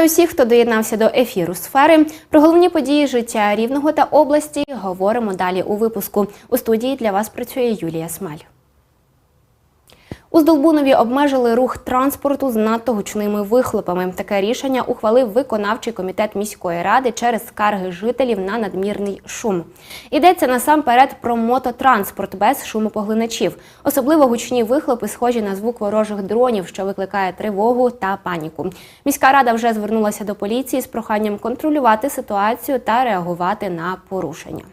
Вітаю всіх, хто доєднався до ефіру сфери. Про головні події життя рівного та області говоримо далі у випуску. У студії для вас працює Юлія Смаль. У Здолбунові обмежили рух транспорту з надто гучними вихлопами. Таке рішення ухвалив виконавчий комітет міської ради через скарги жителів на надмірний шум. Йдеться насамперед про мототранспорт без шумопоглиначів. Особливо гучні вихлопи схожі на звук ворожих дронів, що викликає тривогу та паніку. Міська рада вже звернулася до поліції з проханням контролювати ситуацію та реагувати на порушення.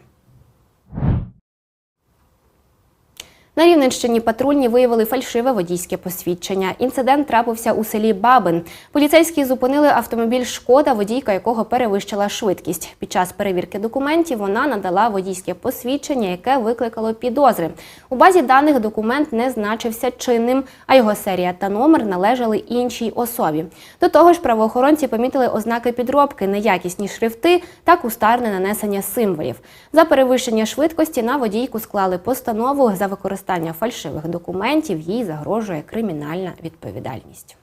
На Рівненщині патрульні виявили фальшиве водійське посвідчення. Інцидент трапився у селі Бабин. Поліцейські зупинили автомобіль Шкода, водійка якого перевищила швидкість. Під час перевірки документів вона надала водійське посвідчення, яке викликало підозри. У базі даних документ не значився чинним, а його серія та номер належали іншій особі. До того ж, правоохоронці помітили ознаки підробки, неякісні шрифти та кустарне нанесення символів. За перевищення швидкості на водійку склали постанову за використання фальшивих документів. Їй загрожує кримінальна відповідальність.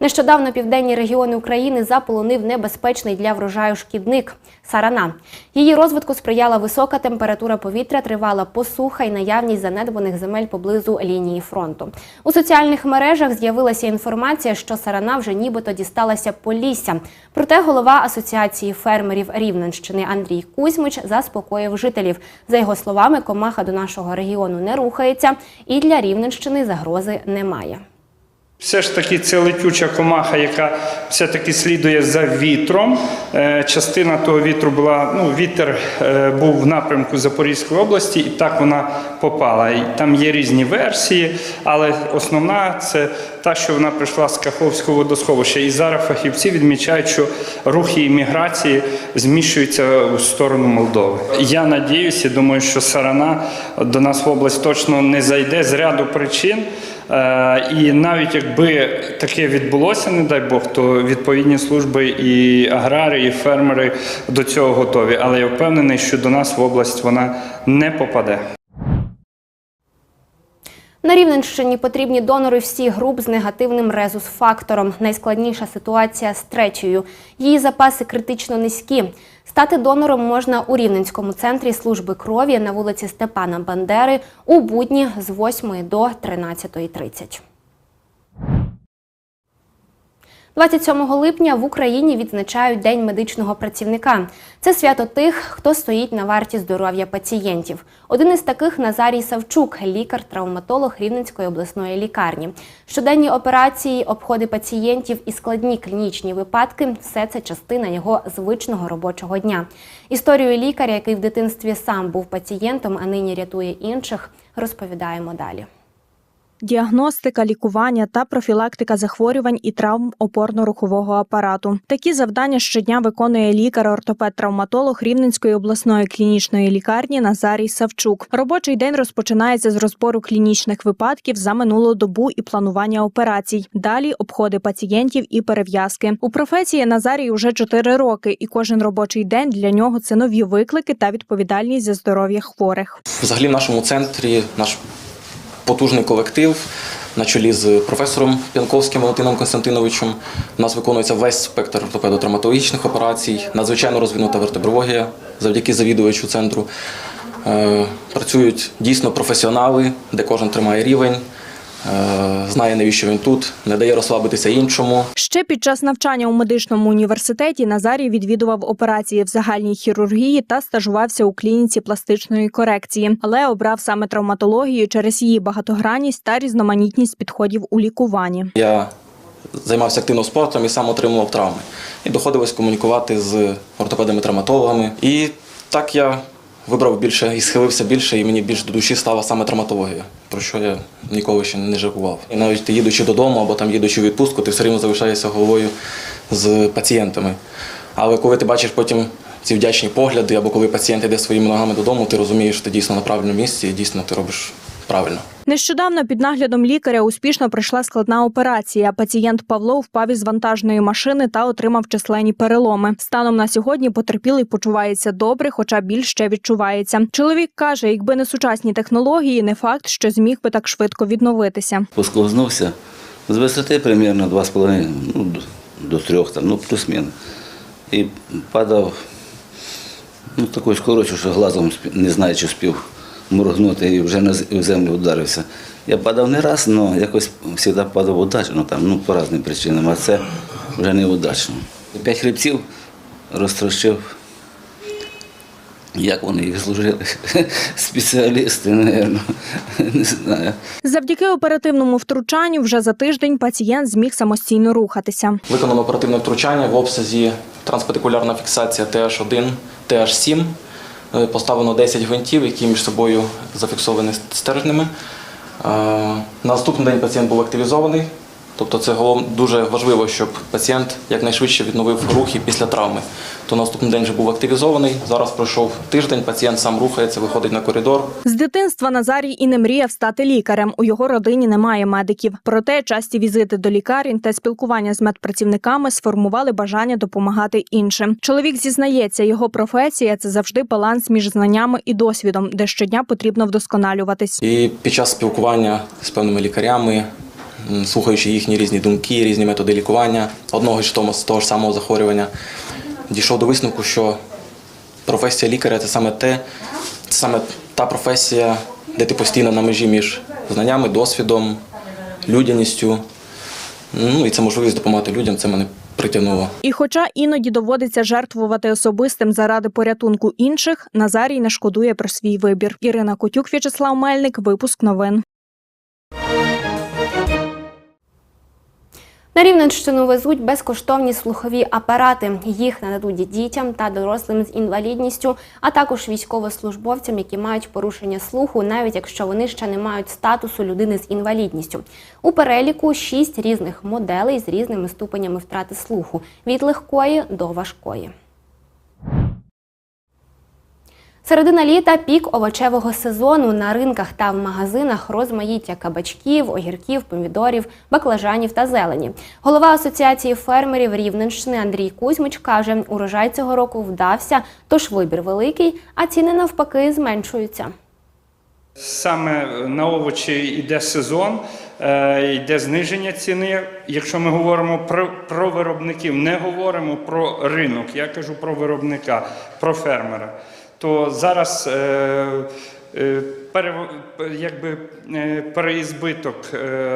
Нещодавно південні регіони України заполонив небезпечний для врожаю шкідник сарана. Її розвитку сприяла висока температура повітря, тривала посуха і наявність занедбаних земель поблизу лінії фронту. У соціальних мережах з'явилася інформація, що сарана вже нібито дісталася Полісся. Проте голова асоціації фермерів Рівненщини Андрій Кузьмич заспокоїв жителів. За його словами, комаха до нашого регіону не рухається, і для Рівненщини загрози немає. Все ж таки це летюча комаха, яка все-таки слідує за вітром. Е, Частина того вітру була, ну, вітер е, був в напрямку Запорізької області, і так вона попала. Там є різні версії, але основна це та, що вона прийшла з Каховського водосховища. І зараз фахівці відмічають, що рухи імміграції зміщуються у сторону Молдови. Я надіюся, думаю, що сарана до нас в область точно не зайде з ряду причин. Е, І навіть якби таке відбулося, не дай Бог, то відповідні служби і аграрії, і фермери до цього готові. Але я впевнений, що до нас в область вона не попаде. На Рівненщині потрібні донори всіх груп з негативним резус-фактором. Найскладніша ситуація з третьою. Її запаси критично низькі. Стати донором можна у Рівненському центрі служби крові на вулиці Степана Бандери у будні з 8 до 13.30. 27 липня в Україні відзначають День медичного працівника. Це свято тих, хто стоїть на варті здоров'я пацієнтів. Один із таких Назарій Савчук, лікар-травматолог Рівненської обласної лікарні. Щоденні операції, обходи пацієнтів і складні клінічні випадки все це частина його звичного робочого дня. Історію лікаря, який в дитинстві сам був пацієнтом, а нині рятує інших, розповідаємо далі. Діагностика, лікування та профілактика захворювань і травм опорно-рухового апарату. Такі завдання щодня виконує лікар-ортопед-травматолог Рівненської обласної клінічної лікарні Назарій Савчук. Робочий день розпочинається з розбору клінічних випадків за минулу добу і планування операцій. Далі обходи пацієнтів і перев'язки. У професії Назарій уже 4 роки, і кожен робочий день для нього це нові виклики та відповідальність за здоров'я хворих. Взагалі в нашому центрі наш потужний колектив на чолі з професором П'янковським Валентином Константиновичем. У нас виконується весь спектр ортопедо-травматологічних операцій, надзвичайно розвинута вертебрологія завдяки завідувачу центру. Е, Працюють дійсно професіонали, де кожен тримає рівень, знає навіщо він тут, не дає розслабитися іншому. Ще під час навчання у медичному університеті Назарій відвідував операції в загальній хірургії та стажувався у клініці пластичної корекції, але обрав саме травматологію через її багатогранність та різноманітність підходів у лікуванні. Я займався активно спортом і сам отримував травми. І доходилось комунікувати з ортопедами-травматологами. І так я вибрав більше і схилився більше, і мені більш до душі стала саме травматологія, про що я ніколи ще не жакував. І навіть ти їдучи додому або там їдучи в відпустку, ти все рівно залишаєшся головою з пацієнтами. Але коли ти бачиш потім ці вдячні погляди, або коли пацієнт йде своїми ногами додому, ти розумієш, що ти дійсно на правильному місці і дійсно ти робиш правильно. Нещодавно під наглядом лікаря успішно пройшла складна операція. Пацієнт Павло впав із вантажної машини та отримав численні переломи. Станом на сьогодні потерпілий почувається добре, хоча біль ще відчувається. Чоловік каже, якби не сучасні технології, не факт, що зміг би так швидко відновитися. Посковзнувся, З висоти примерно 2,5 ну, до- до 3, там, ну плюс-мінус. І падав ну, такою скоростю, що глазом не знаю, чи спів моргнути і вже на землю вдарився. Я падав не раз, але якось завжди падав удачно, ну, там, ну, по різним причинам, а це вже неудачно. П'ять хребців розтрощив. Як вони їх служили? Спеціалісти, мабуть, не знаю. Завдяки оперативному втручанню вже за тиждень пацієнт зміг самостійно рухатися. Виконано оперативне втручання в обсязі транспартикулярна фіксація TH1, TH7. Е, Поставлено 10 гвинтів, які між собою зафіксовані стержнями. Е, На наступний день пацієнт був активізований. Тобто це дуже важливо, щоб пацієнт якнайшвидше відновив рухи після травми. То наступний день вже був активізований. Зараз пройшов тиждень, пацієнт сам рухається, виходить на коридор, З дитинства Назарій і не мріяв стати лікарем. У його родині немає медиків. Проте часті візити до лікарень та спілкування з медпрацівниками сформували бажання допомагати іншим. Чоловік зізнається, його професія це завжди баланс між знаннями і досвідом, де щодня потрібно вдосконалюватись. І під час спілкування з певними лікарями, слухаючи їхні різні думки, різні методи лікування одного ж того, того ж самого захворювання, дійшов до висновку, що професія лікаря це саме те, це саме та професія, де ти постійно на межі між знаннями, досвідом, людяністю. Ну і це можливість допомагати людям, це мене притягнуло. І хоча іноді доводиться жертвувати особистим заради порятунку інших, Назарій не шкодує про свій вибір. Ірина Котюк, В'ячеслав Мельник, випуск новин. На Рівненщину везуть безкоштовні слухові апарати. Їх нададуть дітям та дорослим з інвалідністю, а також військовослужбовцям, які мають порушення слуху, навіть якщо вони ще не мають статусу людини з інвалідністю. У переліку шість різних моделей з різними ступенями втрати слуху від легкої до важкої. Середина літа пік овочевого сезону на ринках та в магазинах розмаїття кабачків, огірків, помідорів, баклажанів та зелені. Голова асоціації фермерів Рівненщини Андрій Кузьмич каже, урожай цього року вдався, тож вибір великий, а ціни навпаки зменшуються. Саме на овочі йде сезон, е, йде зниження ціни. Якщо ми говоримо про, про виробників, не говоримо про ринок, я кажу про виробника, про фермера. То зараз е, е, якби, е, переізбиток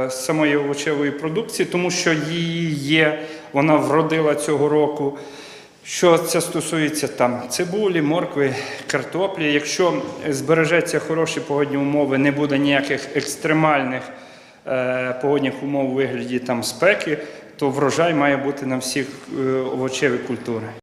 самої овочевої продукції, тому що її є, вона вродила цього року. Що це стосується там цибулі, моркви, картоплі. Якщо збережеться хороші погодні умови, не буде ніяких екстремальних е, погодних умов у вигляді там спеки, то врожай має бути на всіх е, овочеві культури.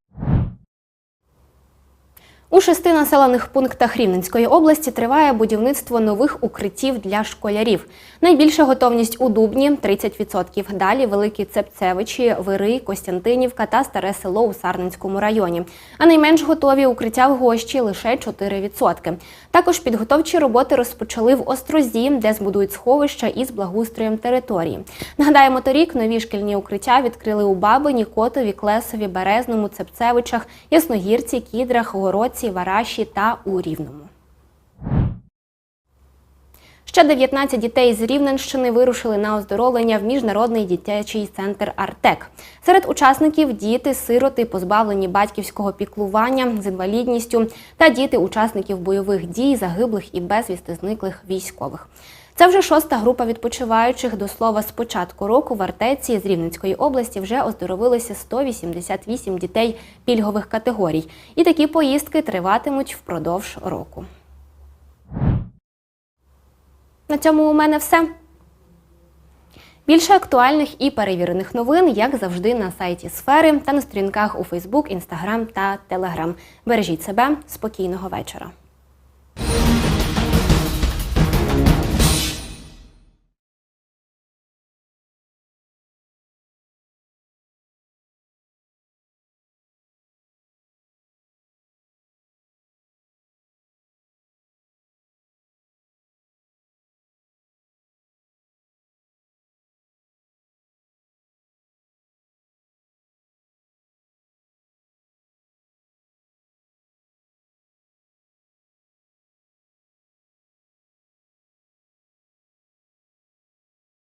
У шести населених пунктах Рівненської області триває будівництво нових укриттів для школярів. Найбільша готовність у Дубні 30%. Далі Великі Цепцевичі, Вирий, Костянтинівка та Старе село у Сарненському районі. А найменш готові укриття в Гощі лише 4%. Також підготовчі роботи розпочали в Острозі, де збудують сховища із благоустроєм території. Нагадаємо, торік нові шкільні укриття відкрили у Бабині, Котові, Клесові, Березному, Цепцевичах, Ясногірці, Кідрах, Городці, Вараші та у Рівному. Ще 19 дітей з Рівненщини вирушили на оздоровлення в міжнародний дитячий центр Артек. Серед учасників діти, сироти, позбавлені батьківського піклування з інвалідністю та діти учасників бойових дій, загиблих і безвісти зниклих військових. Це вже шоста група відпочиваючих. До слова, з початку року в Артеці з Рівненської області вже оздоровилися 188 дітей пільгових категорій. І такі поїздки триватимуть впродовж року. На цьому у мене все. Більше актуальних і перевірених новин, як завжди, на сайті Сфери та на сторінках у Фейсбук, Інстаграм та Телеграм. Бережіть себе, спокійного вечора.